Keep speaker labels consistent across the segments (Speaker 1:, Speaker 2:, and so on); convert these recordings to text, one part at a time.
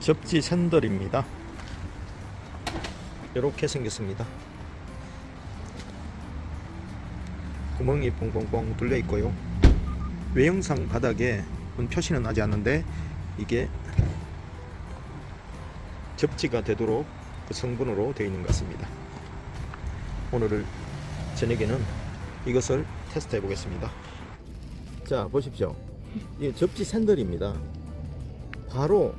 Speaker 1: 접지 샌들입니다. 이렇게 생겼습니다. 구멍이 뻥뻥뻥 뚫려 있고요. 외형상 바닥에 표시는 나지 않는데 이게 접지가 되도록 그 성분으로 되어 있는 것 같습니다. 오늘 저녁에는 이것을 테스트 해 보겠습니다. 자 보십시오. 이게 접지 샌들입니다. 바로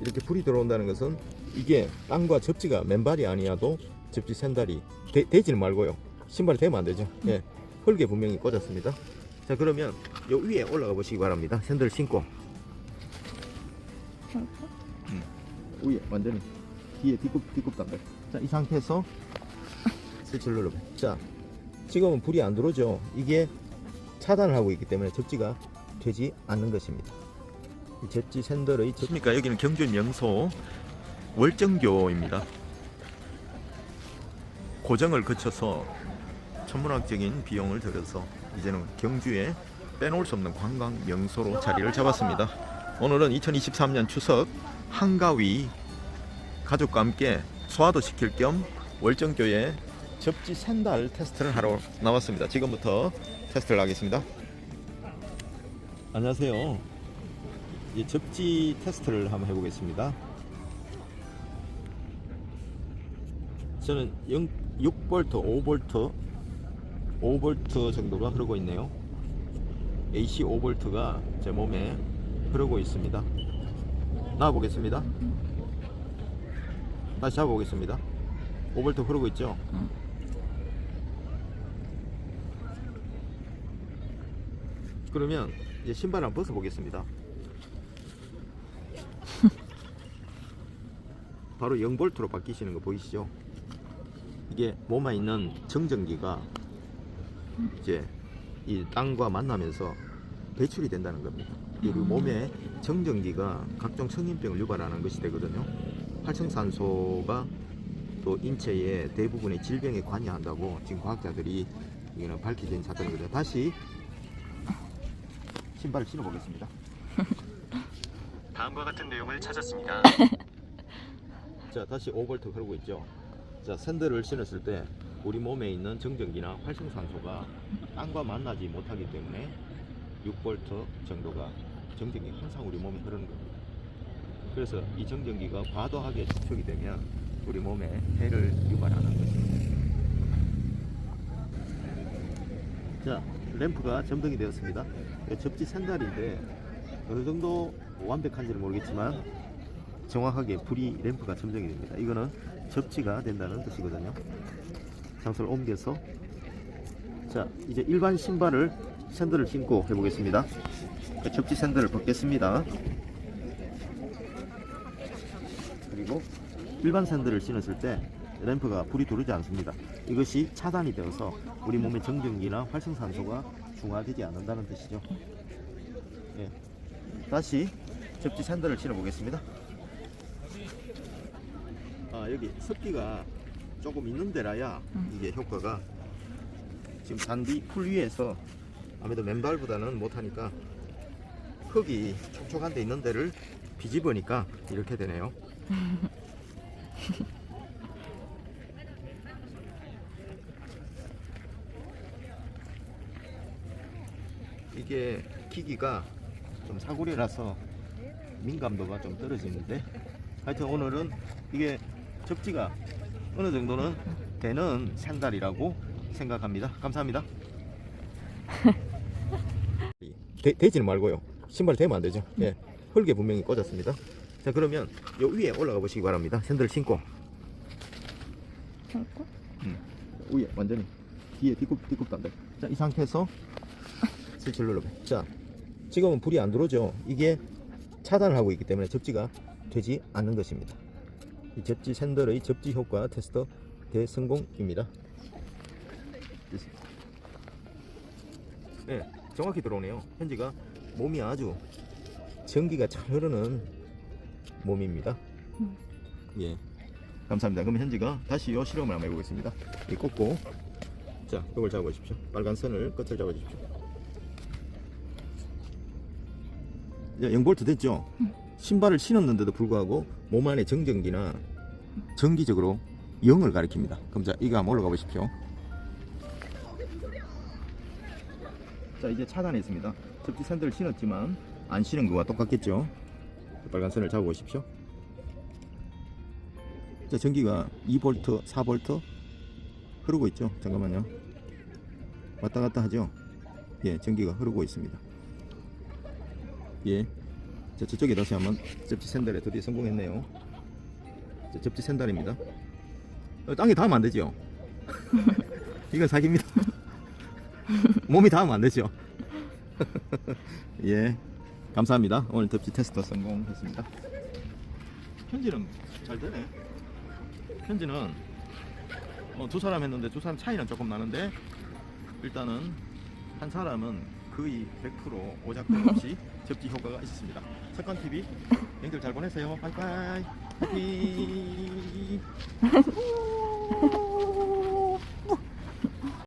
Speaker 1: 이렇게 불이 들어온다는 것은 이게 땅과 접지가 맨발이 아니어도 접지 샌달이 되, 되지는 말고요. 신발이 되면 안 되죠. 예. 흙에 분명히 꽂았습니다. 자 그러면 요 위에 올라가 보시기 바랍니다. 샌들 신고 음. 위에 완전히 뒤에 뒤꿈 뒤꿈 담배. 자이 상태에서 스위치를 눌러봐. 자 지금은 불이 안 들어오죠. 이게 차단을 하고 있기 때문에 접지가 되지 않는 것입니다. 이 접지 샌들의 접니까 여기는 경주 명소 월정교입니다. 고정을 거쳐서 천문학적인 비용을 들여서 이제는 경주에 빼놓을 수 없는 관광 명소로 자리를 잡았습니다. 오늘은 2023년 추석 한가위 가족과 함께 소화도 시킬 겸 월정교에 접지 샌달 테스트를 하러 나왔습니다. 지금부터 테스트를 하겠습니다. 안녕하세요. 이 접지 테스트를 한번 해보겠습니다. 저는 0, 6V, 5V, 5V 정도가 흐르고 있네요. AC 5V가 제 몸에 흐르고 있습니다. 나와 보겠습니다. 다시 잡아 보겠습니다. 5V 흐르고 있죠? 그러면 이제 신발을 한번 벗어 보겠습니다. 바로 0볼트로 바뀌시는 거 보이시죠? 이게 몸에 있는 정전기가 이제 이 땅과 만나면서 배출이 된다는 겁니다. 이 우리 몸에 정전기가 각종 성인병을 유발하는 것이 되거든요. 활성산소가 또 인체의 대부분의 질병에 관여한다고 지금 과학자들이 이거는 밝혀진 사건이거든요. 다시 신발을 신어보겠습니다.
Speaker 2: 다음과 같은 내용을 찾았습니다.
Speaker 1: 자 다시 5볼트 흐르고 있죠. 자 샌들을 신었을 때 우리 몸에 있는 정전기나 활성산소가 땅과 만나지 못하기 때문에 6볼트 정도가 정전기 항상 우리 몸에 흐르는 겁니다. 그래서 이 정전기가 과도하게 축적이 되면 우리 몸에 해를 유발하는 것입니다 자 램프가 점등이 되었습니다. 이 접지 샌달인데 어느 정도 완벽한지는 모르겠지만 정확하게 불이 램프가 점등이 됩니다. 이거는 접지가 된다는 뜻이거든요. 장소를 옮겨서 자 이제 일반 신발을 샌들을 신고 해보겠습니다. 접지 샌들을 벗겠습니다. 그리고 일반 샌들을 신었을 때 램프가 불이 들어오지 않습니다. 이것이 차단이 되어서 우리 몸의 정전기나 활성산소가 중화되지 않는다는 뜻이죠. 예. 다시 접지 샌들을 신어 보겠습니다. 아 여기 습기가 조금 있는 데라야 이게 효과가 지금 잔디 풀 위에서 아무래도 맨발보다는 못하니까 흙이 촉촉한 데 있는 데를 비집으니까 이렇게 되네요. 이게 기기가 좀 사구리라서 민감도가 좀 떨어지는데 하여튼 오늘은 이게 접지가 어느 정도는 되는 샌달이라고 생각합니다. 감사합니다. 되, 되지는 말고요. 신발 되면 안 되죠. 예. 흙에 분명히 꽂았습니다. 자 그러면 요 위에 올라가 보시기 바랍니다. 샌들 신고
Speaker 3: 결국
Speaker 1: 위에 완전히 뒤에 뒤꿈 뒤꿈 단데. 자이 상태에서 스위치를 눌러봐. 자 지금은 불이 안 들어오죠. 이게 차단을 하고 있기 때문에 접지가 되지 않는 것입니다. 이 접지 샌들의 접지 효과 테스트 대성공입니다. 네, 정확히 들어오네요. 현지가 몸이 아주 전기가 잘 흐르는 몸입니다.
Speaker 3: 음.
Speaker 1: 예, 감사합니다. 그럼 현지가 다시 요 실험을 한번 해보겠습니다. 이 꽂고, 자, 이걸 잡아보십시오. 빨간 선을 끝을 잡아주십시오. 이제 0볼트 됐죠? 신발을 신었는데도 불구하고 몸 안에 정전기나 정기적으로 0을 가리킵니다. 그럼 자 이거 한번 올라가 보십시오. 자 이제 차단했습니다. 접지 샌들을 신었지만 안 신은 거와 똑같겠죠. 빨간 선을 잡아 보십시오. 자 전기가 2V, 4V 흐르고 있죠. 잠깐만요. 왔다 갔다 하죠. 예, 전기가 흐르고 있습니다. 예. 자, 저쪽에 다시 한번 접지 샌들에 드디어 성공했네요. 자, 접지 샌달입니다. 어, 땅에 닿으면 안 되죠? 이건 사기입니다. 몸이 닿으면 안 되죠? 예. 감사합니다. 오늘 접지 테스트 성공했습니다. 편지는 잘 되네. 편지는 어, 두 사람 했는데 두 사람 차이는 조금 나는데 일단은 한 사람은 거의 100% 오작동 없이 접지 효과가 있었습니다. 석관 TV 형들 잘 보내세요. 바이바이.